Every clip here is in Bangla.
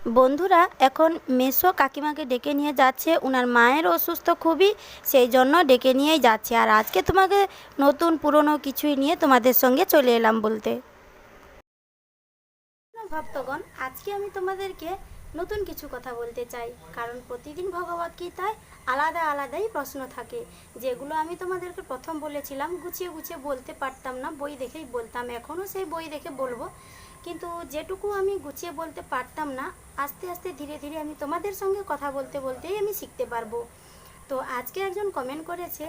বন্ধুরা, এখন মেসো কাকিমাকে ডেকে নিয়ে যাচ্ছে। ওনার মায়ের অসুস্থ খুবই, সেই জন্য ডেকে নিয়েই যাচ্ছে। আর আজকে তোমাকে নতুন, পুরনো কিছুই নিয়ে তোমাদের সঙ্গে চলে এলাম বলতে। ভক্তগণ, আজকে আমি তোমাদেরকে নতুন কিছু কথা বলতে চাই। কারণ প্রতিদিন ভগবত গীতায় আলাদা আলাদাই প্রশ্ন থাকে। যেগুলো আমি তোমাদেরকে প্রথম বলেছিলাম, গুছিয়ে গুছিয়ে বলতে পারতাম না, বই দেখেই বলতাম। এখনও সেই বই দেখে বলব। কিন্তু যেটুকু আমি গুছিয়ে বলতে পারতাম না, আস্তে আস্তে ধীরে ধীরে আমি তোমাদের সঙ্গে কথা বলতে বলতেই আমি শিখতে পারব। তো আজকে একজন কমেন্ট করেছে,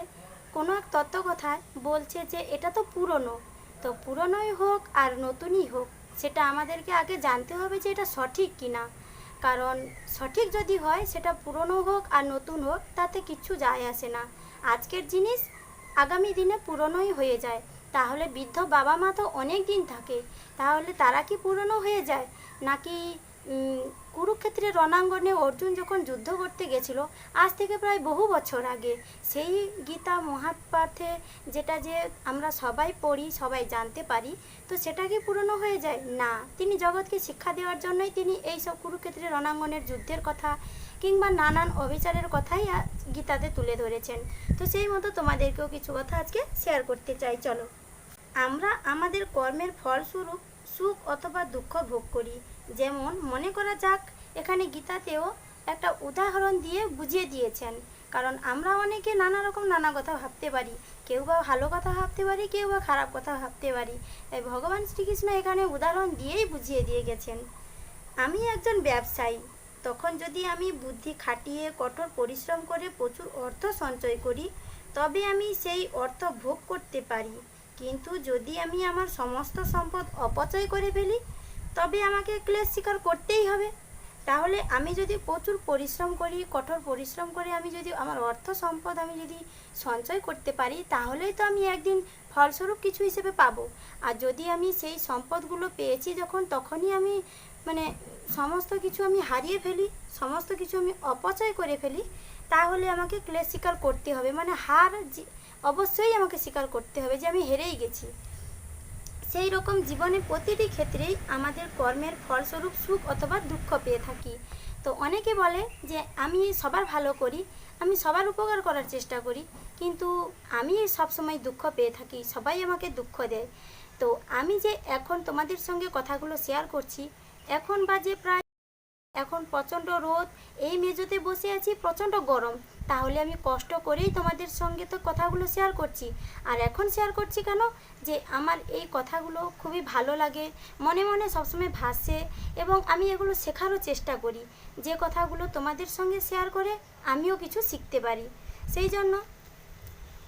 কোনো এক তত্ত্ব কথায় বলছে যে, এটা তো পুরনো। তো পুরনোই হোক আর নতুনই হোক, সেটা আমাদেরকে আগে জানতে হবে যে এটা সঠিক কিনা। কারণ সঠিক যদি হয়, সেটা পুরনো হোক আর নতুন হোক, তাতে কিচ্ছু যায় আসে না। আজকের জিনিস আগামী দিনে পুরনোই হয়ে যায়। তাহলে বৃদ্ধ বাবা মা তো অনেক দিন থাকে তাহলে তারা কি পুরনো হয়ে যায়? নাকি উম, কুরুক্ষেত্রের রণাঙ্গনে অর্জুন যখন যুদ্ধ করতে গেছিল আজ থেকে প্রায় বহু বছর আগে সেই গীতা মহাপাঠে যেটা যে আমরা সবাই পড়ি সবাই জানতে পারি তো সেটা কি পুরনো হয়ে যায়? না তিনি জগৎকে শিক্ষা দেওয়ার জন্যই তিনি এই সব কুরুক্ষেত্রের রণাঙ্গনের যুদ্ধের কথা কিংবা নানান অবিচারের কথাই গীতাতে তুলে ধরেছেন। তো সেই মতো তোমাদেরকেও কিছু কথা আজকে শেয়ার করতে চাই চলো। আমরা আমাদের কর্মের ফলস্বরূপ সুখ অথবা দুঃখ ভোগ করি। যেমন মনে করা যাক, এখানে গীতাতেও একটা উদাহরণ দিয়ে বুঝিয়ে দিয়েছেন। কারণ আমরা অনেকে নানা রকম নানা কথা ভাবতে পারি। কেউ বা ভালো কথা ভাবতে পারি, কেউ বা খারাপ কথা ভাবতে পারি। তাই ভগবান শ্রীকৃষ্ণ এখানে উদাহরণ দিয়েই বুঝিয়ে দিয়ে গেছেন। আমি একজন ব্যবসায়ী। তখন যদি আমি বুদ্ধি খাটিয়ে, কঠোর পরিশ্রম করে প্রচুর অর্থ সঞ্চয় করি, তবে আমি সেই অর্থ ভোগ করতে পারি। কিন্তু যদি আমি আমার সমস্ত সম্পদ অপচয় করে ফেলি, তবে আমাকে ক্লেশ স্বীকার করতেই হবে। তাহলে আমি যদি প্রচুর পরিশ্রম করি, কঠোর পরিশ্রম করে আমি যদি আমার অর্থ সম্পদ আমি যদি সঞ্চয় করতে পারি, তাহলেই তো আমি একদিন ফলস্বরূপ কিছু হিসেবে পাবো। আর যদি আমি সেই সম্পদগুলো পেয়েছি যখন, তখনই আমি মানে সমস্ত কিছু আমি হারিয়ে ফেলি, সমস্ত কিছু আমি অপচয় করে ফেলি, তাহলে আমাকে ক্লেশ স্বীকার করতে হবে। মানে হার অবশ্যই আমাকে স্বীকার করতে হবে যে আমি হেরেই গেছি। সেই রকম জীবনে প্রতিটি ক্ষেত্রেই আমাদের কর্মের ফলস্বরূপ সুখ অথবা দুঃখ পেয়ে থাকি। তো অনেকে বলে যে, আমি সবার ভালো করি, আমি সবার উপকার করার চেষ্টা করি, কিন্তু আমি সবসময় দুঃখ পেয়ে থাকি, সবাই আমাকে দুঃখ দেয়। তো আমি যে এখন তোমাদের সঙ্গে কথাগুলো শেয়ার করছি, এখন বাজে প্রায়, এখন প্রচণ্ড রোদ, এই মেজোতে বসে আছি প্রচণ্ড গরম। তাহলে আমি কষ্ট করেই তোমাদের সঙ্গে তো কথাগুলো শেয়ার করছি। আর এখন শেয়ার করছি কেন? যে আমার এই কথাগুলো খুবই ভালো লাগে, মনে মনে সবসময় ভাসে এবং আমি এগুলো শেখারও চেষ্টা করি। যে কথাগুলো তোমাদের সঙ্গে শেয়ার করে আমিও কিছু শিখতে পারি। সেই জন্য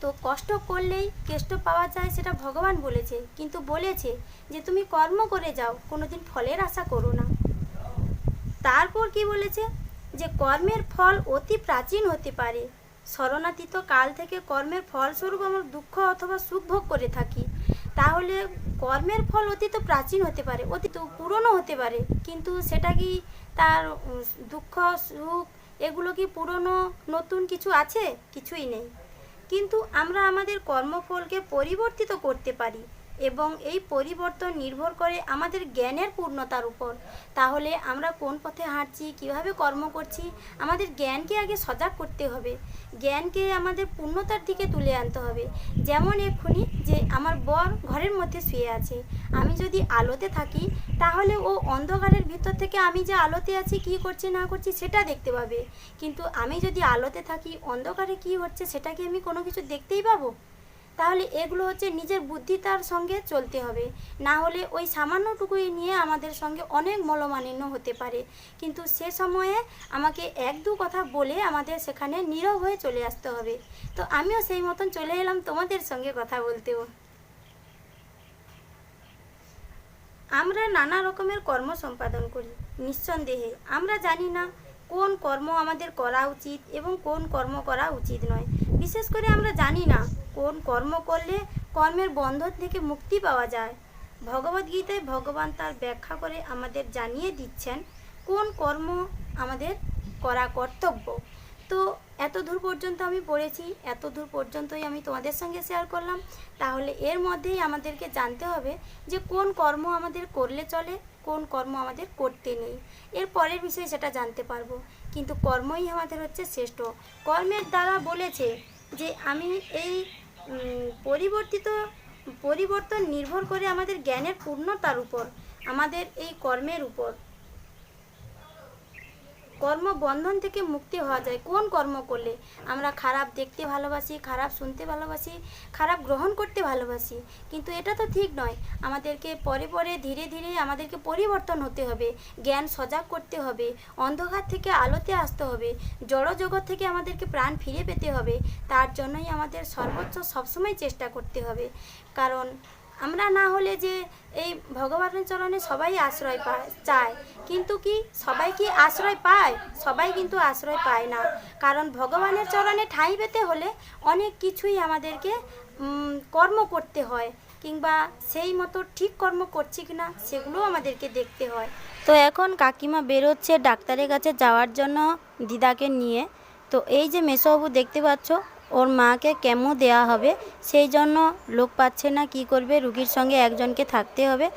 তো কষ্ট করলেই কেষ্ট পাওয়া যায় সেটা ভগবান বলেছে। কিন্তু বলেছে যে তুমি কর্ম করে যাও, কোনোদিন ফলের আশা করো না। তারপর কি বলেছে? যে কর্মের ফল অতি প্রাচীন হতে পারে। শরণাতীত কাল থেকে কর্মের ফলস্বরূপ আমরা দুঃখ অথবা সুখ ভোগ করে থাকি। তাহলে কর্মের ফল অতি তো প্রাচীন হতে পারে অতি তো পুরনো হতে পারে। কিন্তু সেটা কি তার দুঃখ, সুখ, এগুলো কি পুরনো, নতুন কিছু আছে? কিছুই নেই। কিন্তু আমরা আমাদের কর্মফলকে পরিবর্তিত করতে পারি। এবং এই পরিবর্তন নির্ভর করে আমাদের জ্ঞানের পূর্ণতার উপর। তাহলে আমরা কোন পথে হাঁটছি, কীভাবে কর্ম করছি, আমাদের জ্ঞানকে আগে সজাগ করতে হবে। জ্ঞানকে আমাদের পূর্ণতার দিকে তুলে আনতে হবে। যেমন এক্ষুনি যে আমার বর ঘরের মধ্যে শুয়ে আছে। আমি যদি আলোতে থাকি, তাহলে ও অন্ধকারের ভিতর থেকে আমি যে আলোতে আছি, কি করছি, না করছি, সেটা দেখতে পাবে। কিন্তু আমি যদি আলোতে থাকি, অন্ধকারে কি হচ্ছে সেটা কি আমি কোনো কিছু দেখতেই পাবো? তাহলে এগুলো হচ্ছে নিজের বুদ্ধিতার সঙ্গে চলতে হবে। না হলে ওই সামান্যটুকুই নিয়ে আমাদের সঙ্গে অনেক মলমালিন্য হতে পারে। কিন্তু সে সময়ে আমাকে এক দু কথা বলে আমাদের সেখানে নীরব হয়ে চলে আসতে হবে। তো আমিও সেই মতন চলে এলাম তোমাদের সঙ্গে কথা বলতেও। আমরা নানা রকমের কর্ম সম্পাদন করি, নিঃসন্দেহে। আমরা জানি না কোন কর্ম আমাদের করা উচিত এবং কোন কর্ম করা উচিত নয়। বিশেষ করে আমরা জানি না কোন কর্ম করলে কর্মের বন্ধন থেকে মুক্তি পাওয়া যায়। ভগবদ্গীতায় ভগবান তার ব্যাখ্যা করে আমাদের জানিয়ে দিচ্ছেন, কোন কর্ম আমাদের করা কর্তব্য। তো এত দূর পর্যন্ত আমি পড়েছি, এত দূর পর্যন্তই আমি তোমাদের সঙ্গে শেয়ার করলাম। তাহলে এর মধ্যেই আমাদেরকে জানতে হবে যে কোন কর্ম আমাদের করলে চলে কোন কর্ম আমাদের করতে নেই। এর পরের বিষয়ে সেটা জানতে পারব। কিন্তু কর্মই আমাদের হচ্ছে শ্রেষ্ঠ। কর্মের দ্বারা বলেছে যে আমি এই পরিবর্তিত, পরিবর্তন নির্ভর করে আমাদের জ্ঞানের পূর্ণতার উপর, আমাদের এই কর্মের উপর। কর্ম বন্ধন থেকে মুক্তি হওয়া যায়। কোন কর্ম করলে? আমরা খারাপ দেখতে ভালোবাসি, খারাপ শুনতে ভালোবাসি, খারাপ গ্রহণ করতে ভালোবাসি। কিন্তু এটা তো ঠিক নয়। আমাদেরকে পরে পরে, ধীরে ধীরে আমাদেরকে পরিবর্তন হতে হবে। জ্ঞান সজাগ করতে হবে। অন্ধকার থেকে আলোতে আসতে হবে। জড় জগৎ থেকে আমাদেরকে প্রাণ ফিরে পেতে হবে। তার জন্যই আমাদের সর্বোচ্চ সবসময় চেষ্টা করতে হবে। কারণ আমরা না হলে যে এই ভগবানের চরণে সবাই আশ্রয় পায়, চায়। কিন্তু কি সবাই কি আশ্রয় পায়? সবাই কিন্তু আশ্রয় পায় না। কারণ ভগবানের চরণে ঠাঁই পেতে হলে অনেক কিছুই আমাদেরকে কর্ম করতে হয়। কিংবা সেই মতো ঠিক কর্ম করছি কিনা সেগুলোও আমাদেরকে দেখতে হয়। তো এখন কাকিমা বেরোচ্ছে ডাক্তারের কাছে যাওয়ার জন্য দিদাকে নিয়ে। তো এই যে মেসোবাবু দেখতে পাচ্ছ ওর মাকে কেমো দেওয়া হবে? সেই জন্য লোক পাচ্ছে না, কি করবে? রুগীর সঙ্গে একজনকে থাকতে হবে।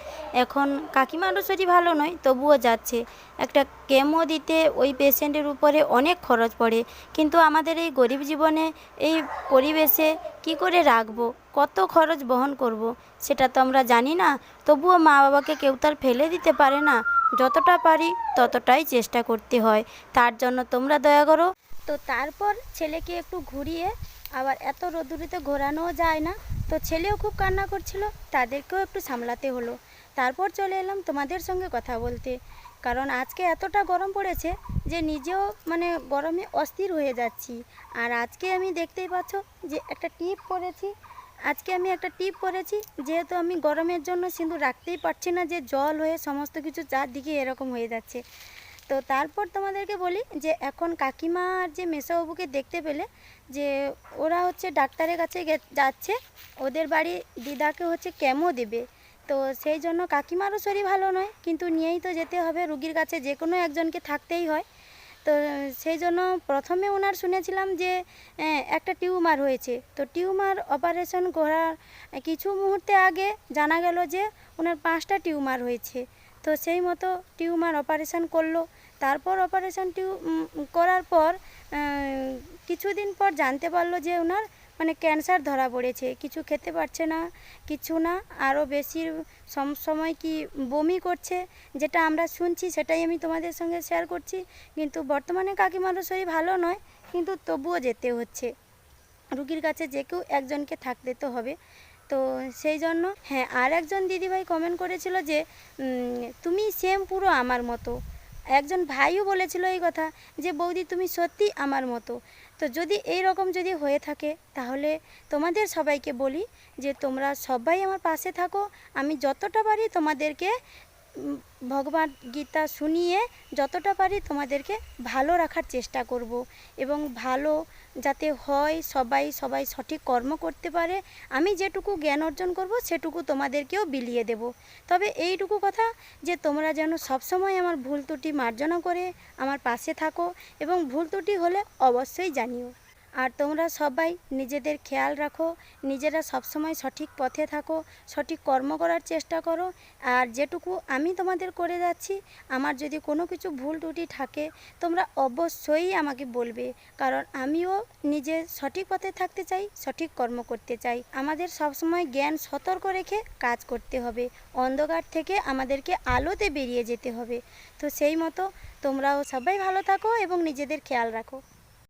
এখন কাকিমারও শরীর ভালো নয়, তবুও যাচ্ছে। একটা কেমো দিতে ওই পেশেন্টের উপরে অনেক খরচ পড়ে। কিন্তু আমাদের এই গরিব জীবনে, এই পরিবেশে কি করে রাখব? কত খরচ বহন করব। সেটা তো আমরা জানি না। তবুও মা বাবাকে কেউ তার ফেলে দিতে পারে না। যতটা পারি ততটাই চেষ্টা করতে হয়। তার জন্য তোমরা দয়া করো। তো তারপর ছেলেকে একটু ঘুরিয়ে আবার এত রোদুরিতে ঘোরানোও যায় না। তো ছেলেও খুব কান্না করছিল, তাদেরকেও একটু সামলাতে হলো। তারপর চলে এলাম তোমাদের সঙ্গে কথা বলতে। কারণ আজকে এতটা গরম পড়েছে যে নিজেও মানে গরমে অস্থির হয়ে যাচ্ছি। আর আজকে আমি দেখতেই পাচ্ছ যে একটা টিপ পরেছি। আজকে আমি একটা টিপ পরেছি, যেহেতু আমি গরমের জন্য সিঁদুর রাখতেই পারছি না যে জল হয়ে সমস্ত কিছু চারদিকে এরকম হয়ে যাচ্ছে। তো তারপর তোমাদেরকে বলি যে এখন কাকিমা আর যে মেসাবাবুকে দেখতে পেলে যে ওরা হচ্ছে ডাক্তারের কাছে যাচ্ছে, ওদের বাড়ি দিদাকে হচ্ছে কেমো দেবে। তো সেই জন্য কাকিমারও শরীর ভালো নয়, কিন্তু নিয়েই তো যেতে হবে, রুগীর কাছে যে কোনো একজনকে থাকতেই হয়। তো সেই জন্য প্রথমে ওনার শুনেছিলাম যে একটা টিউমার হয়েছে। তো টিউমার অপারেশন করার কিছু মুহূর্তে আগে জানা গেল যে ওনার পাঁচটা টিউমার হয়েছে। তো সেই মতো টিউমার অপারেশন করল। তারপর অপারেশন টিউ করার পর কিছুদিন পর জানতে পারল যে ওনার মানে ক্যান্সার ধরা পড়েছে। কিছু খেতে পারছে না, কিছু না, আরও বেশি সম, সময় কি বমি করছে, যেটা আমরা শুনছি, সেটাই আমি তোমাদের সঙ্গে শেয়ার করছি। কিন্তু বর্তমানে কাকিমারও শরীর ভালো নয়, কিন্তু তবুও যেতে হচ্ছে। রুগীর কাছে যে কেউ একজনকে থাকতে তো হবে। তো সেই জন্য হ্যাঁ আর একজন দিদিভাই কমেন্ট করেছিল যে তুমি সেম পুরো আমার মতো। একজন ভাইও বলেছিল এই কথা যে, বৌদি, তুমি সত্যি আমার মতো। তো যদি এই রকম যদি হয়ে থাকে, তাহলে তোমাদের সবাইকে বলি যে, তোমরা সবাই আমার পাশে থাকো। আমি যতটা পারি তোমাদেরকে ভগবান গীতা শুনিয়ে যতটা পারি তোমাদেরকে ভালো রাখার চেষ্টা করব এবং ভালো যাতে হয়, সবাই সবাই সঠিক কর্ম করতে পারে, আমি যেটুকু জ্ঞান অর্জন করব সেটুকু তোমাদেরকেও বিলিয়ে দেব। তবে এইটুকু কথা যে তোমরা যেন সবসময় আমার ভুল ত্রুটি মার্জনা করে আমার পাশে থাকো এবং ভুল ত্রুটি হলে অবশ্যই জানিও। আর তোমরা সবাই নিজেদের খেয়াল রাখো, নিজেরা সবসময় সঠিক পথে থাকো, সঠিক কর্ম করার চেষ্টা করো, আর যেটুকু আমি তোমাদের করে যাচ্ছি, আমার যদি কোনো কিছু ভুল ত্রুটি থাকে, তোমরা অবশ্যই আমাকে বলবে, কারণ আমিও নিজে সঠিক পথে থাকতে চাই, সঠিক কর্ম করতে চাই। আমাদের সবসময় জ্ঞান সতর্ক রেখে কাজ করতে হবে, অন্ধকার থেকে আমাদেরকে আলোতে বেরিয়ে যেতে হবে। তো সেই মতো তোমরাও সবাই ভালো থাকো এবং নিজেদের খেয়াল রাখো।